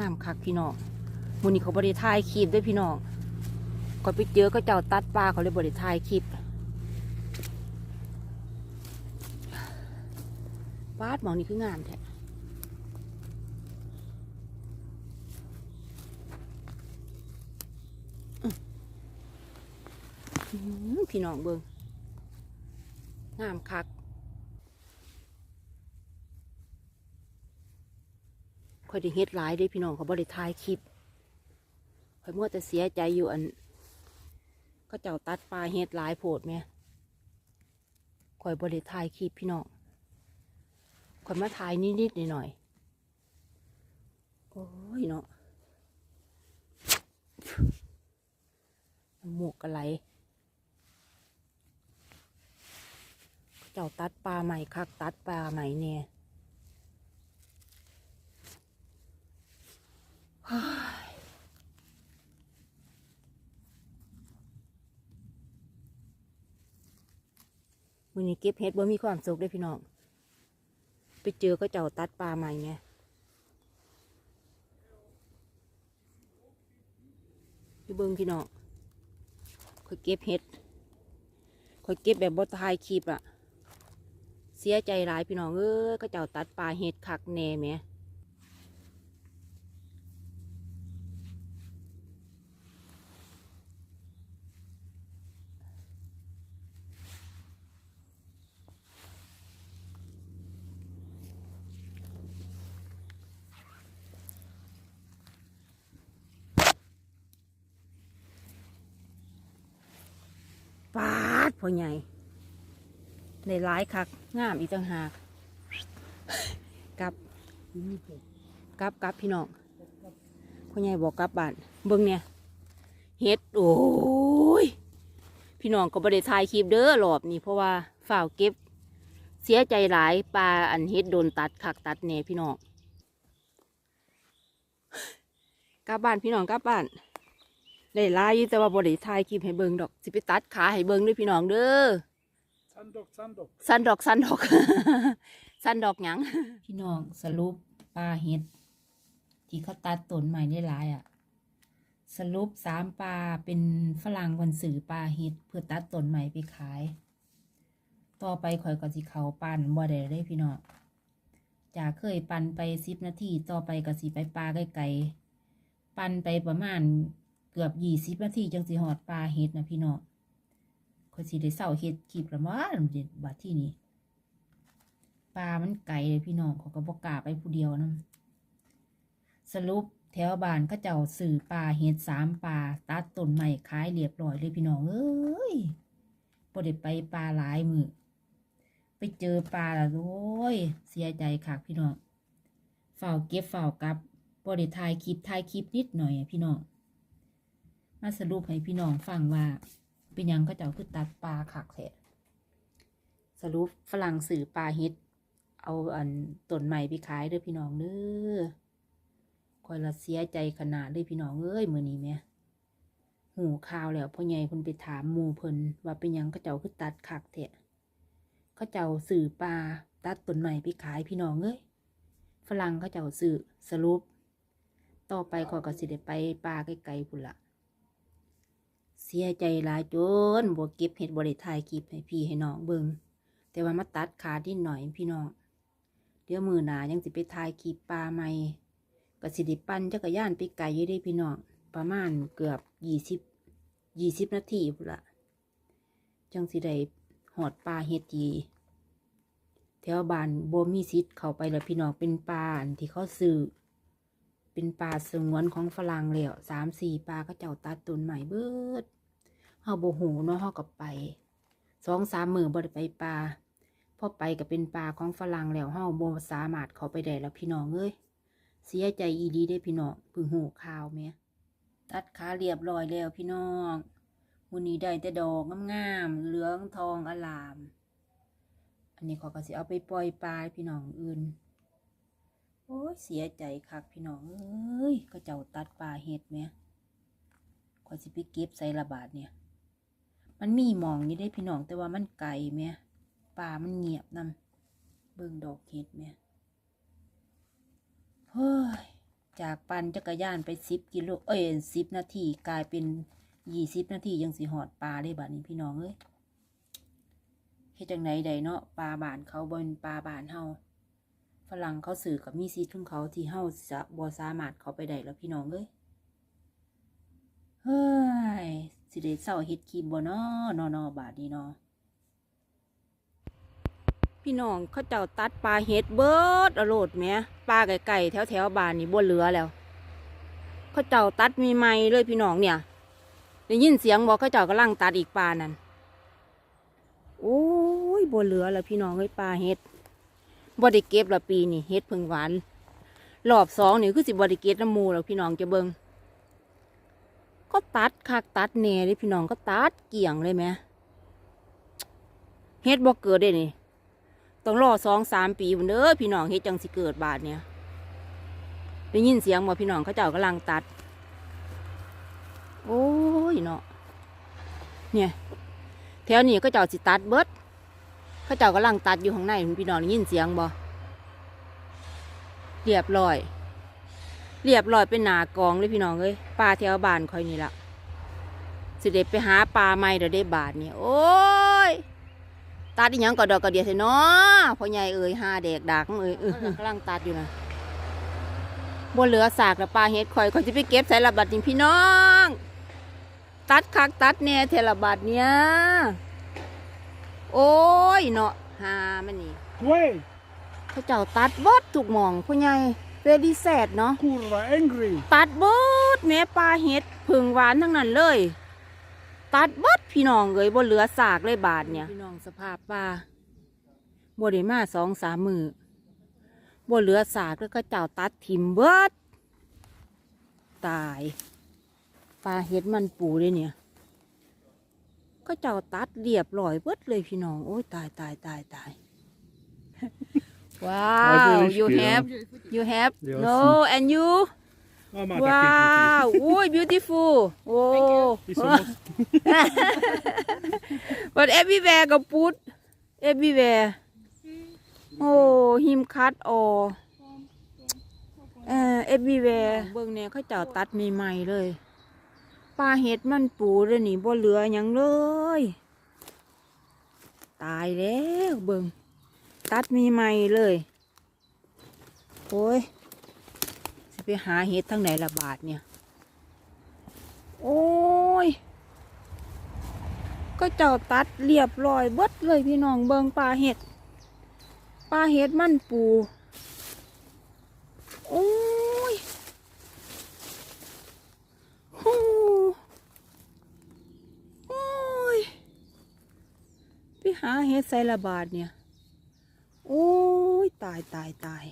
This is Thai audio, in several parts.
งามคักพี่น้องมูนี้เขาบริทายคลิปด้วยพี่น้องก่อนไปเจอก็เจ้าตัดปลาเขาเลยบริทายคลิปปาดหมองนี่คืองามแท้พี่น้องเบิงงามคัก ค่อยได้เฮ็ดหลายด้พี่น้องเขาบ่ได้ถ่ายคลิปค่อยมัวแต่เสียใจอยู่อัน ก็เจ้าตัดปลาเฮ็ดหลายโพดแหมค่อยบ่ได้ถ่ายคลิปพี่น้องค่อยมาถ่ายนิดๆหน่อยๆโอ้ยเนาะหมวกอะไรเจ้าตัดปลาใหม่คักตัดปลาใหม่เนี่ย มือนี้เก็บเห็ดบ่มีความสุขเลยพี่น้อง ไปเจอก็เจ้าตัดปลาใหม่ไงพี่เบิ้งพี่น้องคอยเก็บเห็ดคอยเก็บแบบบ่ทายคลิปอะเสียใจร้ายพี่น้องเอ้ยก็เจ้าตัดปลาเห็ดคักแน่แหม ปาด พ่อใหญ่ในร้ายคักงามอีกต่างหากกับกับกับพี่น้องพ่อใหญ่บอกกลับบ้านเบิ่งเนี่ยเฮ็ดโอ้ยพี่น้องก็บ่ได้ถ่ายคลิปเด้อรอบนี้เพราะว่าฝ่าวเก็บ เสียใจหลายปลาอันเฮ็ดโดนตัดคักตัดแหน่พี่น้องกลับบ้านพี่น้องกลับบ้าน ได้หลายอยู่แต่ว่าบ่ได้ถ่ายคลิปให้เบิ่งดอกสิไปตัดขาให้เบิ่งด้วยพี่น้องเด้อ Sandok, Sandok. สันดอกสันดอกสันดอกหยังพี่น้องสรุปปลาเห็ด ที่เขาตัดต้นใหม่ได้หลายอะ สรุปสามปลาเป็นฝรั่งวันสื่อปลาเห็ด เพื่อตัดต้นใหม่ไปขาย ต่อไปข่อยก็สิเขาปั่นบ่ได้เลยพี่น้องจากเคยปั่นไปสิบนาทีต่อไปก็สิไปปลาไกลๆปั่นไปประมาณ เกือบยี่สิบนาทีจังสิหอดปลาเห็ดนะพี่น้องข่อยสิได้เศร้าเฮ็ดคลิปละมั้งเด็ดบัดที่นี้ปลามันไกลเลยพี่น้องเขาก็บอกกาไปผู้เดียวนํสรุปแถวบ้านก็เจ้าสื่อปลาเฮ็ดสามปลาตัดต้นใหม่ขายเรียบร้อยเลยพี่น้องเอ้ยบ่ได้ไปปลาหลายมือไปเจอปลาละโอ้ยเสียใจคักพี่น้องเฝ้าเก็บเฝ้าวกับบ่ได้ถ่ายคลิปถ่ายคลิปนิดหน่อยพี่น้อง มาสรุปให้พี่น้องฟังว่า เป็นยังก็เจะเอาคือตัดปลาขักแท้สรุปฝรั่งสื่อปลาเฮ็ด เอาอันต้นใหม่ไปขายเด้อพี่น้องเด้อคอยละเสียใจขนาดเลยพี่น้องเอ้ยมือนี้แหม่หูข่าวแล้วพ่อใหญ่พนไปถามหมู่เพิ่นว่าเป็นยังก็เจ้าคือตัดขักแท้เขาเจ้าสื่อปลาตัดต้นใหม่ไปขายพี่น้องเอ้ยฝรั่งเขาเจ้าสื่อสรุป ต่อไปขอยก็สิได้ไปปลาไกลๆพุ่นละ เสียใจหลายจนบวเก็บเห็ดบริถ่ายคลิปให้พี่ให้น้องเบิงแต่ว่ามาตัดขาดินหน่อยพี่น้อง เดี๋ยวมือหนายังสิไปถ่ายคลิปปลาใหม่ก็สิได้ปั่นจักรยานไปไกลอยู่ได้พี่น้อง ประมาณเกือบยี่สิบยี่สิบนาทีพุ่นละจังสิได้หอดปลาเห็ดจีแถวบ้านโบมีซิดเข้าไปแล้วพี่น้องเป็นปลาที่เขาซื้อ เป็นปลาสงวนของฝรั่งแล้วสามสี่ปลาก็เจ้าตัดตุนใหม่เบิดเฮาโบหูเนาะเฮากับไปสองสามมือบ่ได้ไปปลาพอไปก็เป็นปลาของฝรั่งแล้วเฮาบ่สามารถเขาไปได้แล้วพี่น้องเอ้ยเสียใจอีดีได้พี่น้องพึ่งหูข่าวแหม่ตัดขาเรียบร้อยแล้วพี่น้องวันนี้ได้แต่ดอกงามๆเหลืองทองอลาม อันนี้ขอก็สิเอาไปปล่อยปลาให้พี่น้องอื่น โอ้ยเสียใจคักพี่น้องเอ้ยก็เจ้าตัดปลาเห็ดไหมขอสิไปเก็บใส่ระบาดเนี่ย มันมีหมองนี่ได้พี่น้องแต่ว่ามันไกลไหมปลามันเงียบนำเบิ่งดอกเห็ดไหมเฮ้ยจากปั่นจักรยานไปสิบกิโลเอ้ยสิบนาทีกลายเป็นยี่สิบนาทียังสิหอดปลาได้บัดนี้พี่น้องเอ้ยเฮ็ดจังไหนใดเนาะปลาบานเขาบนปลาบานเฮา ฝรั่งเขาสื่อกับมีซีทของเขาที่เฮาจะบ่สามารถเขาไปได้แล้วพี่น้องเอ้ยเฮ้ยสิได้เศร้าเฮ็ดคลิปบ่เนาะนอนอบาดนี้เนาะพี่น้องเขาเจ้าตัดปลาเห็ดเบิดอโลดแหม่ปลาไก่ๆแถวแถวๆบ้านนี่บ่เหลือแล้วเขาเจ้าตัดมีไม้เลยพี่น้องเนี่ยได้ยินเสียงบอกเขาเจ้ากำลังตัดอีกปลานั่นโอ้ยบ่เหลือแล้วพี่น้องเอ้ยปลาเห็ด บ่ได้เก็บละปีนี่เห็ดพึ่งหวานรอบสองนี่คือสิบ่ได้เก็บน้ำมูแล้วพี่น้องจะเบิงก็ตัดคักตัดแหน่เลยพี่น้องก็ตัดเกี่ยงเลยแหมเห็ดบ่เกิดได้นี่ต้องรอสองสามปีพุ่นเด้อพี่น้องเฮ็ดจังสิเกิดบาดเนี่ยได้ยินเสียงบ่พี่น้องเขาเจ้ากำลังตัด โอ้ยเนาะเนี่ยแถวนี้ก็เจ้าสิตัดเบิด เขาเจ้ากำลังตัดอยู่ข้างในพี่น้องยินเสียงบ่เรียบร้อย เรียบร้อยเป็นหนากองเลยพี่น้องเอ้ยปลาแถวบ้านคอยนี่ละสิเด็ดไปหาปลาใหม่เดี๋ยวได้บาทเนี่ยโอ้ยตัดอีหยังก็ดอกกระเดียดใส่เนาะพ่อใหญ่เอ่ยหาแดกดักเอ่ยเออกำลังตัดอยู่นะบนเหลือสากแล้วปลาเฮ็ดข่อยข่อยจะไปเก็บใส่ระบัดนี่พี่น้อง ตัดคักตัดแหน่เทระบัดเนี่ย โอ้ยเนาะหามันนี่ Way, เขาเจ้าตัดบดถูกหมองพ่อใหญ่เวดีแซดเนาะ kurva, angry. ตัดเบดแม่ปลาเฮ็ดผึ่งหวานทั้งนั้นเลย ตัดเบดพี่น้องเลยบ่เหลือสากเลยบาทเนี่ยพี่น้องสภาพปลาบ่ได้มาสองสามมือบ่เหลือสากแล้วก็เจ้าตัดทิมเบิดตายปลาเฮ็ดมันปูเลยเนี่ย ก็เจ้าตัดเรียบร้อยเบิดเลยพี่น้อง โอ้ยตายตายตายตาย ว้าว you have you have Yes. no and you Oh, my ว้าวอุ้ย beautiful โอ้ He's almost, but everywhere ก็พุด everywhere โอ้ him cut all เอ่อ everywhere เบิ่งเนี่ยเขาเจ้าตัดใหม่ๆเลย ปลาเห็ดมันปูเลยนี่บ่เหลือหยังเลย ตายแล้วเบิ่งตัดใหม่เลย โอ้ยสิไปหาเห็ดทั้งไหนละบาทเนี่ย โอ้ย ก็เจ้าตัดเรียบร้อยเบิดเลยพี่น้องเบิงปลาเห็ดปลาเห็ดมันปู โอ้ยฮู้โอ้ย ไปหาเห็ดใส่ละบาทเนี่ย โอ้ย ตายตายตาย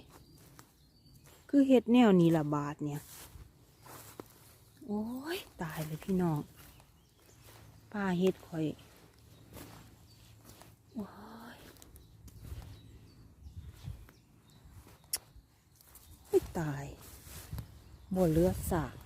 คือเห็ดแนวนี้ละบาทเนี่ย โอ้ย ตายเลยพี่น้องป้าเห็ดข่อยโอ้ยไม่ตายบ่เลือสาก